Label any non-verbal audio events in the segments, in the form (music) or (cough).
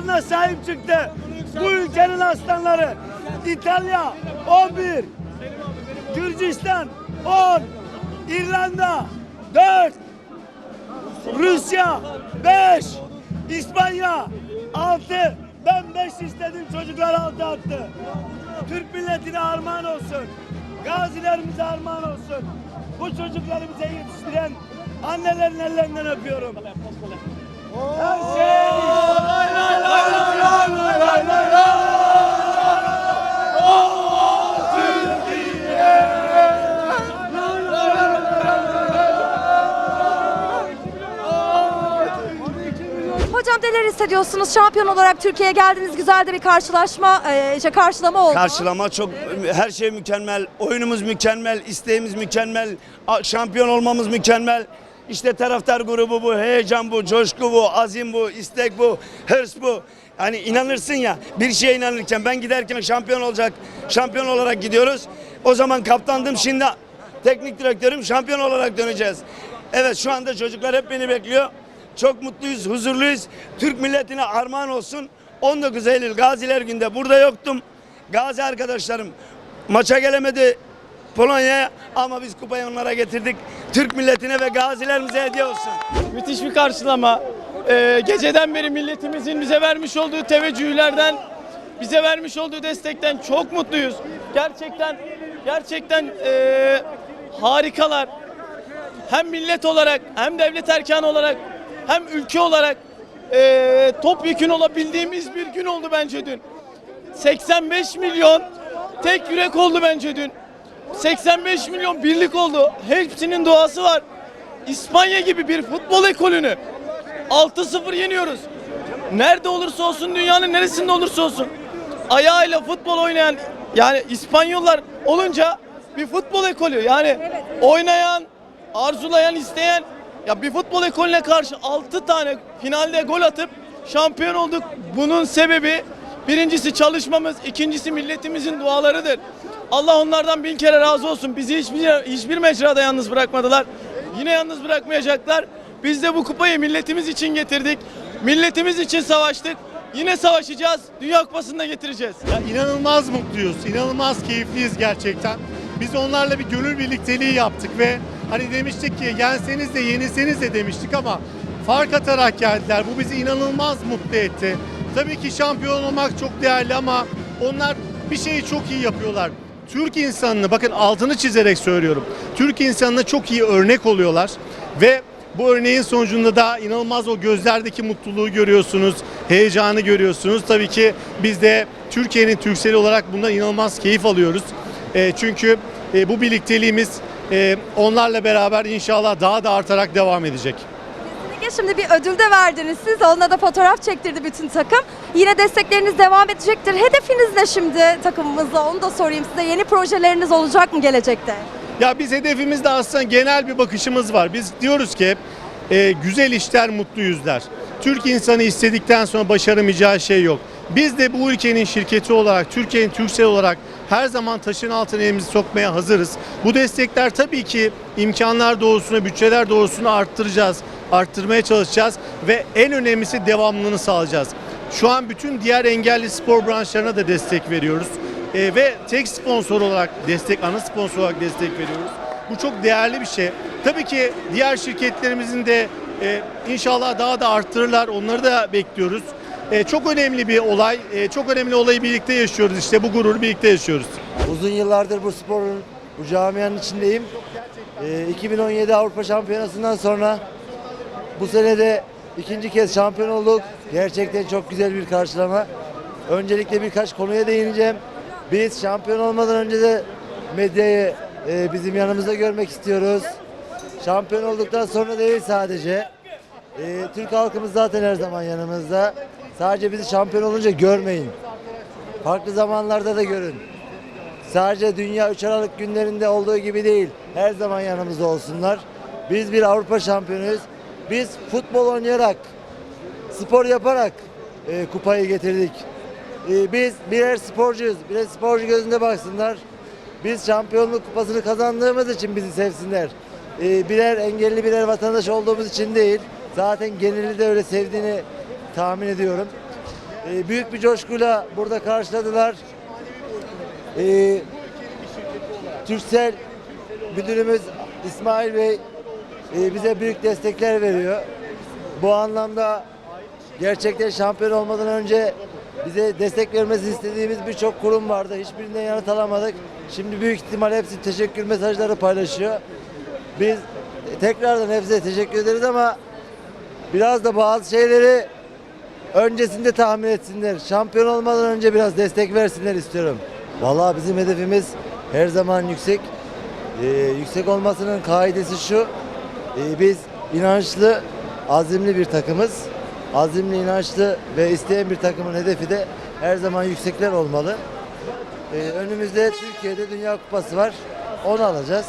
çocuklarına sahip çıktı. Bu ülkenin aslanları. İtalya 11, Gürcistan 10, İrlanda 4, Rusya 5, İspanya 6. Ben 5 istedim çocuklar 6 attı. Türk milletine armağan olsun. Gazilerimize armağan olsun. Bu çocukları bize yetiştiren annelerin ellerinden öpüyorum. Her şey. Hocam neler hissediyorsunuz? Şampiyon olarak Türkiye'ye geldiniz. Güzel de bir karşılaşma, işte karşılama oldu. Karşılama çok her şey mükemmel. Oyunumuz mükemmel, isteğimiz mükemmel, şampiyon olmamız mükemmel. İşte taraftar grubu bu, heyecan bu, coşku bu, azim bu, istek bu, hırs bu. Hani inanırsın ya bir şeye inanırken ben giderken şampiyon olacak, şampiyon olarak gidiyoruz. O zaman kaptandım şimdi teknik direktörüm şampiyon olarak döneceğiz. Evet şu anda çocuklar hep beni bekliyor. Çok mutluyuz, huzurluyuz. Türk milletine armağan olsun. 19 Eylül Gaziler Günü'nde burada yoktum. Gazi arkadaşlarım maça gelemedi Polonya'ya ama biz kupayı onlara getirdik. Türk milletine ve gazilerimize hediye olsun. Müthiş bir karşılama. Ee, geceden beri milletimizin bize vermiş olduğu teveccühlerden, bize vermiş olduğu destekten çok mutluyuz. Gerçekten, gerçekten ee, harikalar. Hem millet olarak, hem devlet erkanı olarak, hem ülke olarak ee, topyekün olabildiğimiz bir gün oldu bence dün. 85 milyon tek yürek oldu bence dün. 85 milyon birlik oldu. Hepsinin duası var. İspanya gibi bir futbol ekolünü 6-0 yeniyoruz. Nerede olursa olsun dünyanın neresinde olursa olsun ayağıyla futbol oynayan yani İspanyollar olunca bir futbol ekolü yani oynayan, arzulayan, isteyen ya bir futbol ekolüne karşı 6 tane finalde gol atıp şampiyon olduk. Bunun sebebi birincisi çalışmamız, ikincisi milletimizin dualarıdır. Allah onlardan bin kere razı olsun. Bizi hiçbir, hiçbir mecrada yalnız bırakmadılar. Yine yalnız bırakmayacaklar. Biz de bu kupayı milletimiz için getirdik. Milletimiz için savaştık. Yine savaşacağız. Dünya Kupası'nda getireceğiz. Ya inanılmaz mutluyuz, inanılmaz keyifliyiz gerçekten. Biz onlarla bir gönül birlikteliği yaptık ve hani demiştik ki yenseniz de yenilseniz de demiştik ama fark atarak geldiler. Bu bizi inanılmaz mutlu etti. Tabii ki şampiyon olmak çok değerli ama onlar bir şeyi çok iyi yapıyorlar. Türk insanını bakın altını çizerek söylüyorum. Türk insanına çok iyi örnek oluyorlar ve bu örneğin sonucunda da inanılmaz o gözlerdeki mutluluğu görüyorsunuz, heyecanı görüyorsunuz. Tabii ki biz de Türkiye'nin Türkseli olarak bundan inanılmaz keyif alıyoruz. E, çünkü e, bu birlikteliğimiz e, onlarla beraber inşallah daha da artarak devam edecek. Şimdi bir ödül de verdiniz siz. Onunla da fotoğraf çektirdi bütün takım. Yine destekleriniz devam edecektir. Hedefiniz ne şimdi takımımızda? Onu da sorayım size. Yeni projeleriniz olacak mı gelecekte? Ya biz hedefimizde aslında genel bir bakışımız var. Biz diyoruz ki e, güzel işler mutlu yüzler. Türk insanı istedikten sonra başaramayacağı şey yok. Biz de bu ülkenin şirketi olarak, Türkiye'nin Türksel olarak her zaman taşın altına elimizi sokmaya hazırız. Bu destekler tabii ki imkanlar doğrusuna, bütçeler doğrusuna arttıracağız, arttırmaya çalışacağız ve en önemlisi devamlılığını sağlayacağız. Şu an bütün diğer engelli spor branşlarına da destek veriyoruz. E, ve tek sponsor olarak destek, ana sponsor olarak destek veriyoruz. Bu çok değerli bir şey. Tabii ki diğer şirketlerimizin de e, inşallah daha da arttırırlar. Onları da bekliyoruz. E, çok önemli bir olay. E, çok önemli olayı birlikte yaşıyoruz. İşte bu gururu birlikte yaşıyoruz. Uzun yıllardır bu sporun, bu camianın içindeyim. Ee, 2017 Avrupa Şampiyonası'ndan sonra bu sene de ikinci kez şampiyon olduk. Gerçekten çok güzel bir karşılama. Öncelikle birkaç konuya değineceğim. Biz şampiyon olmadan önce de medyayı e, bizim yanımızda görmek istiyoruz. Şampiyon olduktan sonra değil sadece. Ee, Türk halkımız zaten her zaman yanımızda. Sadece bizi şampiyon olunca görmeyin. Farklı zamanlarda da görün. Sadece Dünya 3 Aralık günlerinde olduğu gibi değil. Her zaman yanımızda olsunlar. Biz bir Avrupa şampiyonuyuz. Biz futbol oynayarak, spor yaparak e, kupayı getirdik. E, biz birer sporcuyuz. Birer sporcu gözünde baksınlar. Biz şampiyonluk kupasını kazandığımız için bizi sevsinler. E, birer engelli birer vatandaş olduğumuz için değil. Zaten geneli de öyle sevdiğini tahmin ediyorum. e, büyük bir coşkuyla burada karşıladılar. E, Türksel müdürümüz İsmail Bey e, bize büyük destekler veriyor. Bu anlamda gerçekten şampiyon olmadan önce bize destek vermesi istediğimiz birçok kurum vardı. Hiçbirinden yanıt alamadık. Şimdi büyük ihtimal hepsi teşekkür mesajları paylaşıyor. Biz tekrardan hepsine teşekkür ederiz ama biraz da bazı şeyleri öncesinde tahmin etsinler. Şampiyon olmadan önce biraz destek versinler istiyorum. Vallahi bizim hedefimiz her zaman yüksek. Ee, yüksek olmasının kaidesi şu. Ee, biz inançlı, azimli bir takımız. Azimli, inançlı ve isteyen bir takımın hedefi de her zaman yüksekler olmalı. Ee, önümüzde Türkiye'de Dünya Kupası var. Onu alacağız.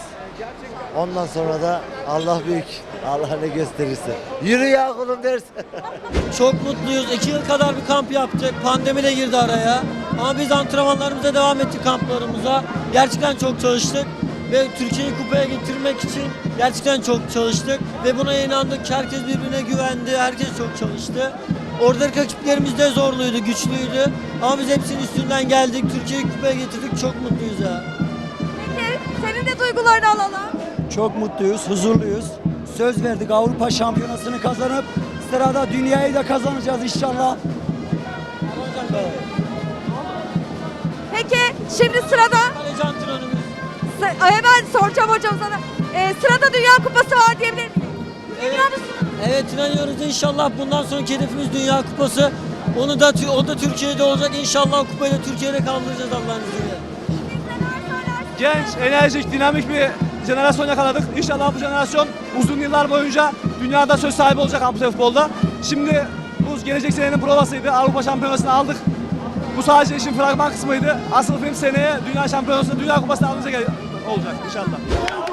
Ondan sonra da Allah büyük. Allah ne gösterirse. Yürü ya kulum dersin. (laughs) Çok mutluyuz. İki yıl kadar bir kamp yaptık. Pandemi de girdi araya. Ama biz antrenmanlarımıza devam ettik kamplarımıza. Gerçekten çok çalıştık. Ve Türkiye'yi kupaya getirmek için gerçekten çok çalıştık. Ve buna inandık. Herkes birbirine güvendi. Herkes çok çalıştı. Oradaki rakiplerimiz de zorluydu, güçlüydü. Ama biz hepsinin üstünden geldik. Türkiye'yi kupaya getirdik. Çok mutluyuz ya. Peki senin de duygularını alalım. Çok mutluyuz, huzurluyuz. Söz verdik Avrupa Şampiyonası'nı kazanıp sırada dünyayı da kazanacağız inşallah. Peki şimdi sırada Kaleci antrenörümüz. Hemen soracağım hocam sana. Ee, sırada Dünya Kupası var diyebilir miyim? Biliyor musun? Evet inanıyoruz inşallah bundan sonraki hedefimiz Dünya Kupası. Onu da o da Türkiye'de olacak. İnşallah kupayı da Türkiye'de kaldıracağız Allah'ın izniyle. Genç, enerjik, dinamik bir jenerasyon yakaladık. İnşallah bu jenerasyon uzun yıllar boyunca dünyada söz sahibi olacak Avrupa futbolda. Şimdi bu gelecek senenin provasıydı. Avrupa Şampiyonası'nı aldık. Bu sadece işin fragman kısmıydı. Asıl film seneye Dünya Şampiyonası'nda Dünya Kupası'nı alınca gel- olacak inşallah.